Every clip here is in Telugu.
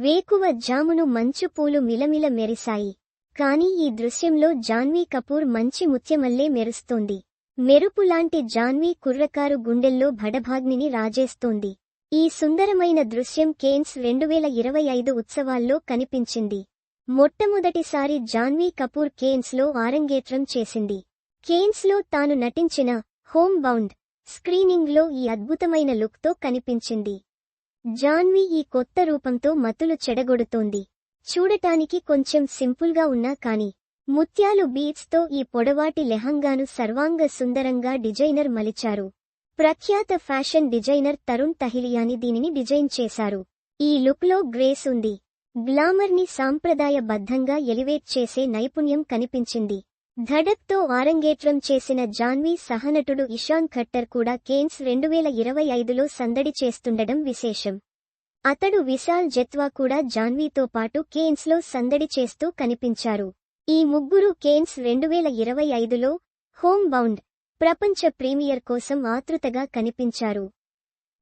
వేకువ జామును మంచు పూలు మిలమిల మెరిశాయి. కాని ఈ దృశ్యంలో జాన్వీ కపూర్ మంచి ముత్యమల్లే మెరుస్తోంది. మెరుపులాంటి జాన్వీ కుర్రకారు గుండెల్లో భడభాగ్నిని రాజేస్తోంది. ఈ సుందరమైన దృశ్యం కేన్స్ రెండువేల ఇరవై ఐదు ఉత్సవాల్లో కనిపించింది. మొట్టమొదటిసారి జాన్వీ కపూర్ కేన్స్లో ఆరంగేట్రం చేసింది. కేన్స్లో తాను నటించిన హోమ్ బౌండ్ స్క్రీనింగ్లో ఈ అద్భుతమైన లుక్తో కనిపించింది. జాన్వీ ఈ కొత్త రూపంతో మతులు చెడగొడుతోంది. చూడటానికి కొంచెం సింపుల్గా ఉన్నా కాని ముత్యాలు బీట్స్తో ఈ పొడవాటి లెహంగాను సర్వాంగ సుందరంగా డిజైనర్ మలిచారు. ప్రఖ్యాత ఫ్యాషన్ డిజైనర్ తరుణ్ తహిలియాని దీనిని డిజైన్ చేశారు. ఈ లుక్లో గ్రేస్ ఉంది. గ్లామర్ని సాంప్రదాయబద్ధంగా ఎలివేట్ చేసే నైపుణ్యం కనిపించింది. ధడక్తో ఆరంగేట్రం చేసిన జాన్వీ సహనటుడు ఇషాన్ ఖట్టర్ కూడా కేన్స్ రెండువేల ఇరవై ఐదులో సందడి చేస్తుండడం విశేషం. అతడు విశాల్ జత్వా కూడా జాన్వీతో పాటు కేన్స్లో సందడి చేస్తూ కనిపించారు. ఈ ముగ్గురు కేన్స్ రెండువేల ఇరవై ఐదులో హోమ్ బౌండ్ ప్రపంచ ప్రీమియర్ కోసం ఆతృతగా కనిపించారు.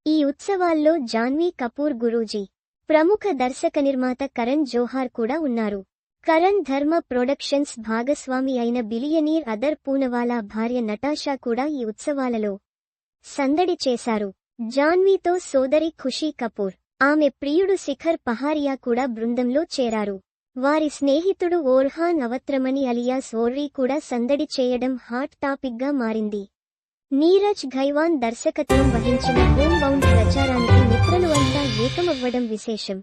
ఈ ఉత్సవాల్లో జాన్వీ కపూర్ గురూజీ ప్రముఖ దర్శక నిర్మాత కరణ్ జోహార్ కూడా ఉన్నారు. కరణ్ ధర్మ ప్రొడక్షన్స్ భాగస్వామి అయిన బిలియనీర్ అదర్ పూనవాలా భార్య నటాషా కూడా ఈ ఉత్సవాలలో సందడి చేశారు. జాన్వీతో సోదరి ఖుషీ కపూర్ ఆమె ప్రియుడు శిఖర్ పహారియా కూడా బృందంలో చేరారు. వారి స్నేహితుడు ఓర్హాన్ అవత్రమణి అలియాస్ ఓర్రీ కూడా సందడి చేయడం హాట్ టాపిక్గా మారింది. నీరజ్ ఘైవాన్ దర్శకత్వం వహించిన హోమ్ బౌండ్ ప్రచారానికి మిత్రులు అంతా ఏకమవ్వడం విశేషం.